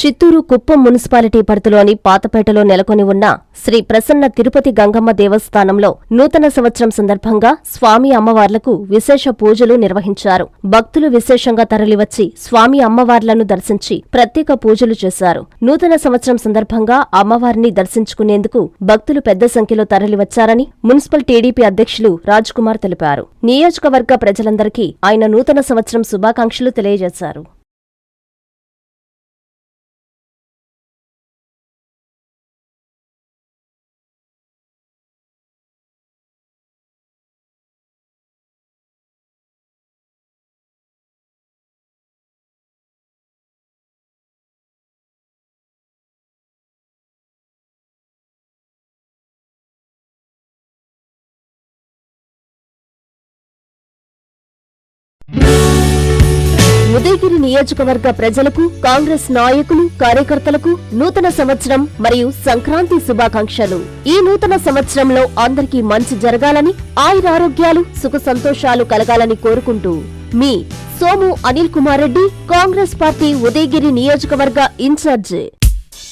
Chittoor Kuppam municipality పరిధిలోని పాతపేటలో నెలకొని ఉన్న శ్రీ ప్రసన్న తిరుపతి గంగమ్మ దేవస్థానంలో నూతన సంవత్సరం సందర్భంగా స్వామి అమ్మవార్లకు విశేష పూజలు నిర్వహించారు. భక్తులు విశేషంగా తరలివచ్చి స్వామి అమ్మవార్లను దర్శించి ప్రత్యేక పూజలు చేశారు. నూతన సంవత్సరం సందర్భంగా అమ్మవారిని దర్శించుకునేందుకు భక్తులు పెద్ద సంఖ్యలో తరలివచ్చారని మున్సిపల్ టీడీపీ అధ్యక్షులు రాజ్ కుమార్ తెలిపారు. నియోజకవర్గ ప్రజలందరికీ ఆయన నూతన సంవత్సరం శుభాకాంక్షలు తెలియజేశారు. ఉదయగిరి నియోజకవర్గ ప్రజలకు కాంగ్రెస్ నాయకులు కార్యకర్తలకు నూతన సంవత్సరం మరియు సంక్రాంతి శుభాకాంక్షలు. ఈ నూతన సంవత్సరంలో అందరికీ మంచి జరగాలని ఆయురారోగ్యాలు సుఖ సంతోషాలు కలగాలని కోరుకుంటూ మీ సోము అనిల్ కుమార్ రెడ్డి కాంగ్రెస్ పార్టీ ఉదయగిరి నియోజకవర్గ ఇన్ఛార్జ్.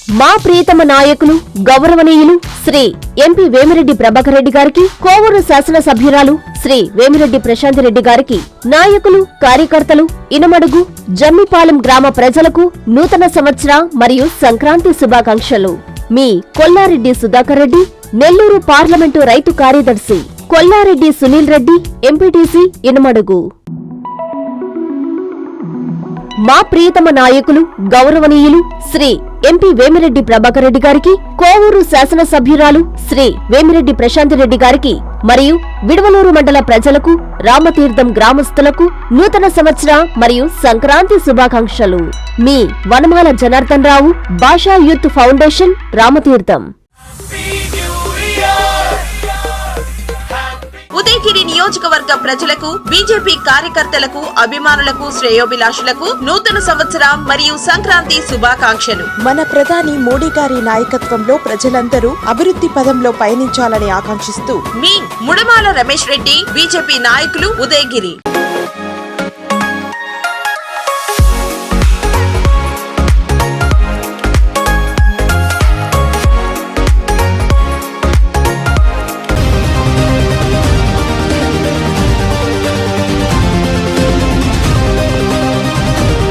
మా ప్రియతమ నాయకులు గౌరవనీయులు శ్రీ ఎంపీ వేమిరెడ్డి ప్రభాకర్ రెడ్డి గారికి కోవూరు శాసనసభ్యురాలు శ్రీ వేమిరెడ్డి ప్రశాంత్ రెడ్డి గారికి నాయకులు కార్యకర్తలు ఇనమడుగు జమ్మిపాలెం గ్రామ ప్రజలకు నూతన సంవత్సర మరియు సంక్రాంతి శుభాకాంక్షలు. మీ కొల్లారెడ్డి సుధాకర్ రెడ్డి నెల్లూరు పార్లమెంటు రైతు కార్యదర్శి కొల్లారెడ్డి సునీల్ రెడ్డి ఎంపీటీసీ ఇనమడుగు. మా ప్రియతమ నాయకులు గౌరవనీయులు శ్రీ ఎంపీ వేమిరెడ్డి ప్రభాకర్ రెడ్డి గారికి కోవూరు శాసనసభ్యురాలు శ్రీ వేమిరెడ్డి ప్రశాంత్ రెడ్డి గారికి మరియు విడవలూరు మండల ప్రజలకు రామతీర్థం గ్రామస్తులకు నూతన సంవత్సర మరియు సంక్రాంతి శుభాకాంక్షలు. మీ వనమాల జనార్దన్ రావు భాషా యూత్ ఫౌండేషన్ రామతీర్థం. నియోజకవర్గ ప్రజలకు బీజేపీ కార్యకర్తలకు అభిమానులకు శ్రేయోభిలాషులకు నూతన సంవత్సర మరియు సంక్రాంతి శుభాకాంక్షలు. మన ప్రధాని మోడీ గారి నాయకత్వంలో ప్రజలందరూ అభివృద్ధి పదంలో పయనించాలని ఆకాంక్షిస్తూ మీ ముడమాల రమేష్ రెడ్డి బీజేపీ నాయకులు ఉదయగిరి.